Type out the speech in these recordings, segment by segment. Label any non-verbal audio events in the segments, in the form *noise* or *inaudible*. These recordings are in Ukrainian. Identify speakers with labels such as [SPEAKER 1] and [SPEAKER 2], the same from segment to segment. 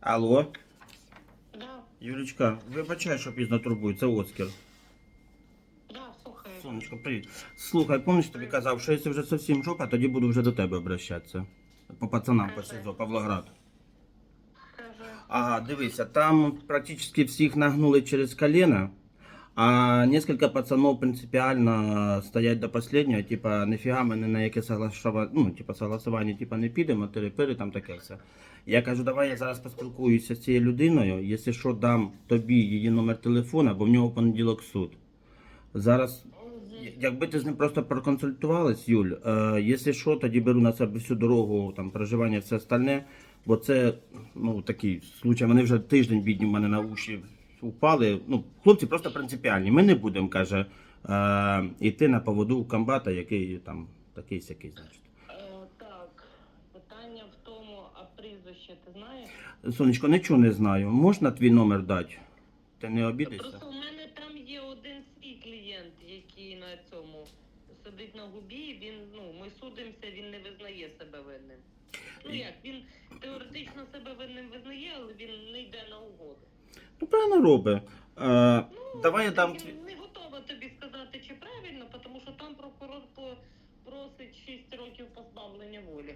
[SPEAKER 1] Алло,
[SPEAKER 2] Да,
[SPEAKER 1] Юлічка, вибачай, що пізно турбую, це Оскар.
[SPEAKER 2] да, слухаю.
[SPEAKER 1] Сонечко, привіт. Слухай, пам'ятаєш, тобі казав, що якщо вже зовсім жопа, тоді буду вже до тебе обращатися. По пацанам по СІЗО, Павлоград.
[SPEAKER 2] Скажи.
[SPEAKER 1] Ага, дивися, там практически всіх нагнули через колено, а несколько пацанов принципіально стоять до последнього, типа, нифіга ми ні на яке соглашова... ну, типа, согласування типа, не підемо, тири там таке все. Я кажу, давай я зараз поспілкуюся з цією людиною, якщо що, дам тобі її номер телефона, бо в нього понеділок суд. Зараз, якби ти з ним просто проконсультувалась, Юль, е, якщо що, тоді беру на себе всю дорогу, там, проживання, все остальне, бо це, ну, такий случай, вони вже тиждень бідні в мене на уші упали. Ну, хлопці просто принципіальні. Ми не будемо, каже, е, йти на поводу комбата, який там такий сякий, значить.
[SPEAKER 2] Е, так, питання в тому, а прізвище ти знаєш?
[SPEAKER 1] Сонечко, нічого не знаю. Можна твій номер дати? Ти не обідишся?
[SPEAKER 2] Просто у мене там є один свій клієнт, який на цьому сидить на губі. Він, ну, ми судимося, він не визнає себе винним. Ну як, він теоретично себе винним визнає, але він не йде на угоду.
[SPEAKER 1] Ну, правильно робить. Е,
[SPEAKER 2] Ну,
[SPEAKER 1] давай я дам
[SPEAKER 2] я не готова тобі сказати, чи правильно, тому що там прокурор по- просить 6 років позбавлення волі.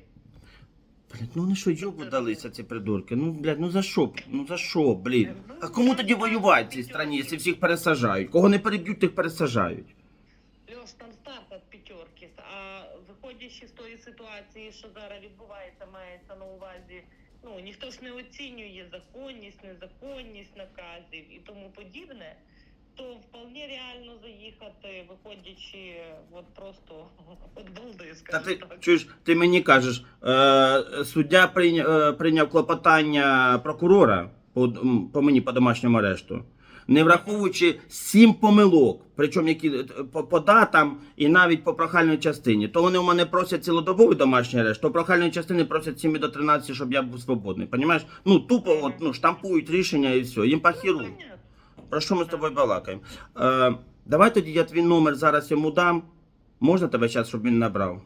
[SPEAKER 1] Блядь, ну вони що, йобу далися, ці придурки? Ну, блядь, ну за що? Ну за що, блін? А кому тоді воювати в цій страні, якщо всіх пересажають? Кого не переб'ють, тих пересажають.
[SPEAKER 2] Льош, там старт від п'ятерки. А виходячи з тої ситуації, що зараз відбувається, мається на увазі. Ну ніхто ж не оцінює законність, незаконність наказів і тому подібне. То вполне реально заїхати, виходячи от просто *laughs* от балди, скажімо
[SPEAKER 1] ти
[SPEAKER 2] так.
[SPEAKER 1] чуєш, ти мені кажеш, е, суддя прийняв, е, прийняв клопотання прокурора по, по мені по домашньому арешту, не враховуючи сім помилок, причому які е, по, по датам і навіть по прохальній частині. То вони у мене просять цілодобовий домашній арешт, то прохальної частини просять 7 до 13, щоб я був свободний. Понімаєш? Ну тупо от, ну, штампують рішення і все. Їм похіру.
[SPEAKER 2] Ну.
[SPEAKER 1] Про що ми з тобою балакаємо? Е, давай тоді я твій номер зараз йому дам. Можна тебе зараз, щоб він набрав?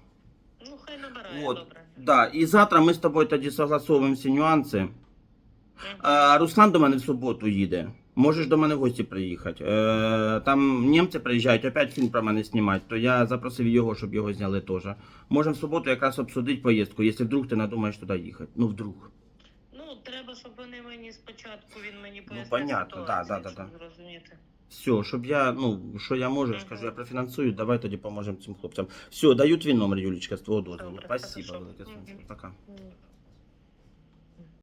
[SPEAKER 2] Ну хай набирає
[SPEAKER 1] От,
[SPEAKER 2] добре.
[SPEAKER 1] да. І завтра ми з тобою тоді согласовуємо всі нюанси. А, Руслан до мене в суботу їде. Можеш до мене в гості приїхати. Е, там німці приїжджають, опять фільм про мене знімати, то я запросив його, щоб його зняли теж. Можемо в суботу якраз обсудити поїздку, якщо вдруг ти надумаєш туди їхати. Ну вдруг.
[SPEAKER 2] Ну, треба, щоб вони мені спочатку він мені
[SPEAKER 1] Ну, понятно, да,
[SPEAKER 2] ситуацію,
[SPEAKER 1] да, да,
[SPEAKER 2] щоб зрозуміти.
[SPEAKER 1] Все, щоб я, ну, що я можу, я скажу, я профінансую, давай тоді поможемо цим хлопцям. Все, даю твій номер, Юлічка, з твого дозволу. Спасибо велике.
[SPEAKER 2] Мгм.
[SPEAKER 1] Пока.